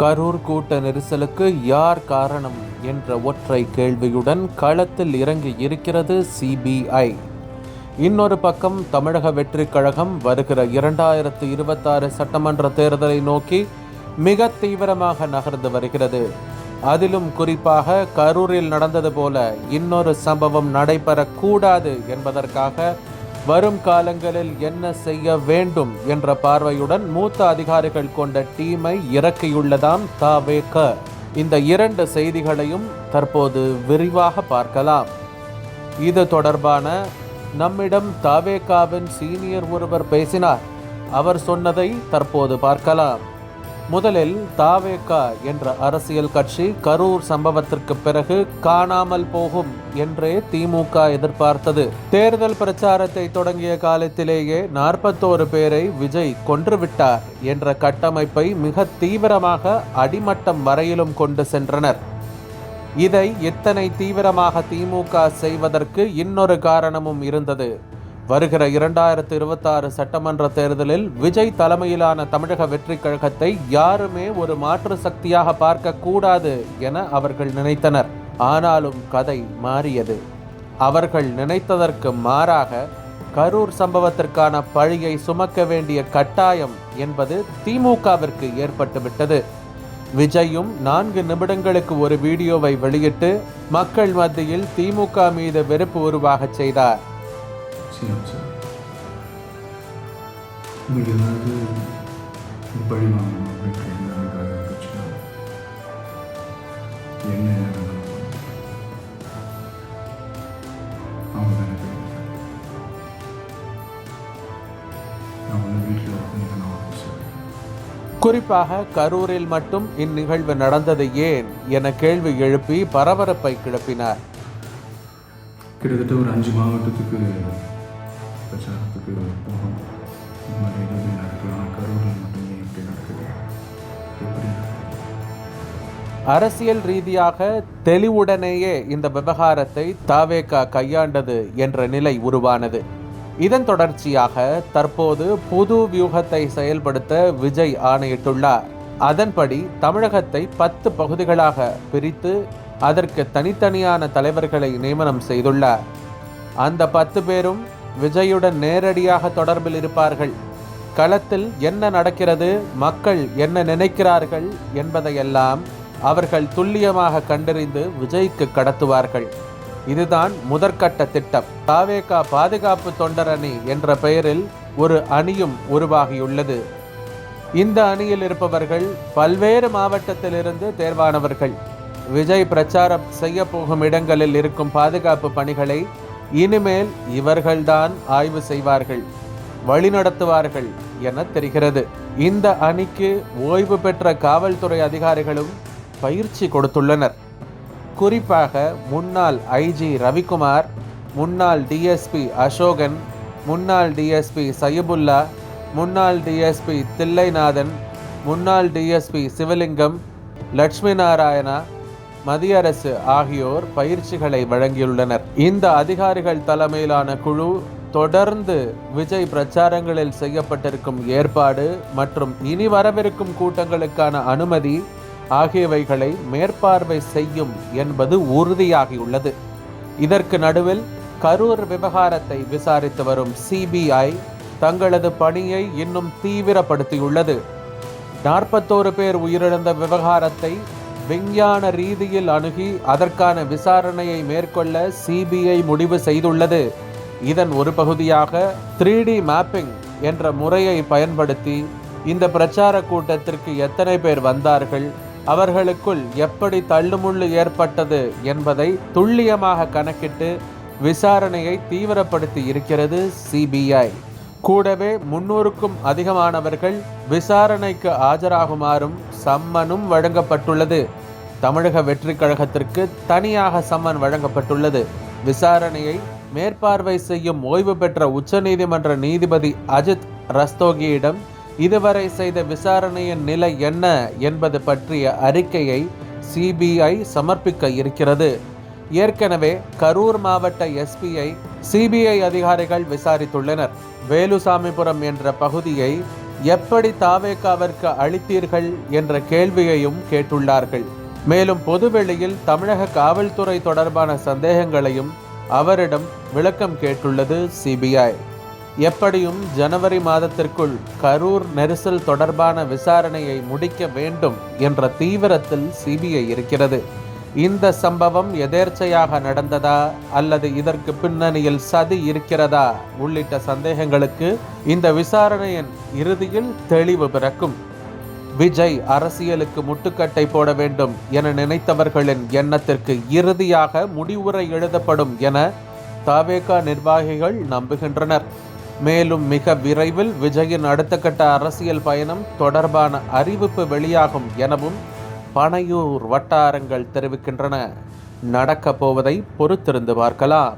கரூர் கூட்ட நெரிசலுக்கு யார் காரணம் என்ற ஒற்றை கேள்வியுடன் களத்தில் இறங்கி இருக்கிறது சிபிஐ இன்னொரு பக்கம் தமிழக வெற்றிக் கழகம் வருகிற இரண்டாயிரத்து இருபத்தாறு சட்டமன்ற தேர்தலை நோக்கி மிக தீவிரமாக நகர்ந்து வருகிறது. அதிலும் குறிப்பாக கரூரில் நடந்தது போல இன்னொரு சம்பவம் நடைபெறக்கூடாது என்பதற்காக வரும் காலங்களில் என்ன செய்ய வேண்டும் என்ற பார்வையுடன் மூத்த அதிகாரிகள் கொண்ட டீமை இறக்கியுள்ளதாம் தாவேக இந்த இரண்டு செய்திகளையும் தற்போது விரிவாக பார்க்கலாம். இது தொடர்பான நம்மிடம் தாவேகாவின் சீனியர் ஒருவர் பேசினார். அவர் சொன்னதை தற்போது பார்க்கலாம். முதலில் தாவேகா என்ற அரசியல் கட்சி கரூர் சம்பவத்திற்கு பிறகு காணாமல் போகும் என்றே திமுக எதிர்பார்த்தது. தேர்தல் பிரச்சாரத்தை தொடங்கிய காலத்திலேயே நாற்பத்தோரு பேரை விஜய் கொன்றுவிட்டார் என்ற கட்டமைப்பை மிக தீவிரமாக அடிமட்டம் வரையிலும் கொண்டு சென்றனர். இதை எத்தனை தீவிரமாக திமுக செய்வதற்கு இன்னொரு காரணமும் இருந்தது. வருகிற இரண்டாயிரத்து இருபத்தாறு சட்டமன்ற தேர்தலில் விஜய் தலைமையிலான தமிழக வெற்றிக் கழகத்தை யாருமே ஒரு மாற்று சக்தியாக பார்க்க கூடாது என அவர்கள் நினைத்தனர். ஆனாலும் கதை மாறியது. அவர்கள் நினைத்ததற்கு மாறாக கரூர் சம்பவத்திற்கான பழியை சுமக்க வேண்டிய கட்டாயம் என்பது திமுகவிற்கு ஏற்பட்டுவிட்டது. விஜயும் நான்கு நிமிடங்களுக்கு ஒரு வீடியோவை வெளியிட்டு மக்கள் மத்தியில் திமுக மீது வெறுப்பு உருவாகச் செய்தார். சார் உங்களுக்கு ஏதாவது பழி வாங்கணும் அப்படின்ற எண்ணம் எனக்காக இருந்துச்சுன்னா என்ன வேணாலும் அவங்க தானே தெரியும் நான் வந்து வீட்டில் வந்து நான் ஆஃபீஸர் குறிப்பாக கரூரில் மட்டும் இந்நிகழ்வு நடந்தது ஏன் என கேள்வி எழுப்பி பரபரப்பை கிளப்பினார். கிட்டத்தட்ட ஒரு அஞ்சு மாவட்டத்துக்கு பிரச்சாரத்துக்கு போகணும் இந்த மாதிரி எதுவுமே நடக்கலாம் கரூரில் மட்டுமே இப்படி நடக்குது எப்படி அரசியல் ரீதியாக தெளிவுடனேயே இந்த விவகாரத்தை தாவேகா கையாண்டது என்ற நிலை உருவானது. இதன் தொடர்ச்சியாக தற்போது புது வியூகத்தை செயல்படுத்த விஜய் ஆணையிட்டுள்ளார். அதன்படி தமிழகத்தை பத்து பகுதிகளாக பிரித்து அதற்கு தனித்தனியான தலைவர்களை நியமனம் செய்துள்ளார். அந்த பத்து பேரும் விஜயுடன் நேரடியாக தொடர்பில் இருப்பார்கள். களத்தில் என்ன நடக்கிறது மக்கள் என்ன நினைக்கிறார்கள் என்பதையெல்லாம் அவர்கள் துல்லியமாக கண்டறிந்து விஜய்க்கு கடத்துவார்கள். இதுதான் முதற்கட்ட திட்டம். தாவேகா பாதுகாப்பு தொண்டரணி என்ற பெயரில் ஒரு அணியும் உருவாகியுள்ளது. இந்த அணியில் இருப்பவர்கள் பல்வேறு மாவட்டத்திலிருந்து தேர்வானவர்கள். விஜய் பிரச்சாரம் செய்ய போகும் இடங்களில் இருக்கும் பாதுகாப்பு பணிகளை இனிமேல் இவர்கள்தான் ஆய்வு செய்வார்கள் வழிநடத்துவார்கள் என தெரிகிறது. இந்த அணிக்கு ஓய்வு பெற்ற காவல்துறை அதிகாரிகளும் பயிற்சி கொடுத்துள்ளனர். குறிப்பாக முன்னாள் ஐஜி ரவிக்குமார் முன்னாள் டிஎஸ்பி அசோகன் முன்னாள் டிஎஸ்பி சயிபுல்லா முன்னாள் டிஎஸ்பி தில்லைநாதன் முன்னாள் டிஎஸ்பி சிவலிங்கம் லட்சுமி நாராயணா மத்திய அரசு ஆகியோர் பயிற்சிகளை வழங்கியுள்ளனர். இந்த அதிகாரிகள் தலைமையிலான குழு தொடர்ந்து விஜய் பிரச்சாரங்களில் செய்யப்பட்டிருக்கும் ஏற்பாடு மற்றும் இனி வரவிருக்கும் கூட்டங்களுக்கான அனுமதி ஆகியவைகளை மேற்பார்வை செய்யும் என்பது உறுதியாகியுள்ளது. இதற்கு நடுவில் கரூர் விவகாரத்தை விசாரித்து வரும் சிபிஐ தங்களது பணியை இன்னும் தீவிரப்படுத்தியுள்ளது. நாற்பத்தோரு பேர் உயிரிழந்த விவகாரத்தை விஞ்ஞான ரீதியில் அணுகி அதற்கான விசாரணையை மேற்கொள்ள சிபிஐ முடிவு செய்துள்ளது. இதன் ஒரு பகுதியாக த்ரீ டி மேப்பிங் என்ற முறையை பயன்படுத்தி இந்த பிரச்சார கூட்டத்திற்கு எத்தனை பேர் வந்தார்கள் அவர்களுக்குள் எப்படி தள்ளுமுள்ளு ஏற்பட்டது என்பதை துல்லியமாக கணக்கிட்டு விசாரணையை தீவிரப்படுத்தி இருக்கிறது சிபிஐ கூடவே முன்னூறுக்கும் அதிகமானவர்கள் விசாரணைக்கு ஆஜராகுமாறும் சம்மனும் வழங்கப்பட்டுள்ளது. தமிழக வெற்றிக் கழகத்திற்கு தனியாக சம்மன் வழங்கப்பட்டுள்ளது. விசாரணையை மேற்பார்வை செய்யும் ஓய்வு பெற்ற உச்சநீதிமன்ற நீதிபதி அஜித் ரஸ்தோகியிடம் இதுவரை செய்த விசாரணையின் நிலை என்ன என்பது பற்றிய அறிக்கையை சிபிஐ சமர்ப்பிக்க இருக்கிறது. ஏற்கனவே கரூர் மாவட்ட எஸ்பியை சிபிஐ அதிகாரிகள் விசாரித்துள்ளனர். வேலுசாமிபுரம் என்ற பகுதியை எப்படி தாவேகாவிற்கு அளித்தீர்கள் என்ற கேள்வியையும் கேட்டுள்ளார்கள். மேலும் பொதுவெளியில் தமிழக காவல்துறை தொடர்பான சந்தேகங்களையும் அவரிடம் விளக்கம் கேட்டுள்ளது சிபிஐ. எப்படியும் ஜனவரி மாதத்திற்குள் கரூர் நெரிசல் தொடர்பான விசாரணையை முடிக்க வேண்டும் என்ற தீவிரத்தில் சிபிஐ இருக்கிறது. இந்த சம்பவம் எதேர்ச்சையாக நடந்ததா அல்லது இதற்கு பின்னணியில் சதி இருக்கிறதா உள்ளிட்ட சந்தேகங்களுக்கு இந்த விசாரணையின் இறுதியில் தெளிவு பிறக்கும். விஜய் அரசியலுக்கு முட்டுக்கட்டை போட வேண்டும் என நினைத்தவர்களின் எண்ணத்திற்கு இறுதியாக முடிவுரை எழுதப்படும் என தாவேகா நிர்வாகிகள் நம்புகின்றனர். மேலும் மிக விரைவில் விஜயின் அடுத்த கட்ட அரசியல் பயணம் தொடர்பான அறிவிப்பு வெளியாகும் எனவும் பனையூர் வட்டாரங்கள் தெரிவிக்கின்றன. நடக்கப் போவதை பொறுத்திருந்து பார்க்கலாம்.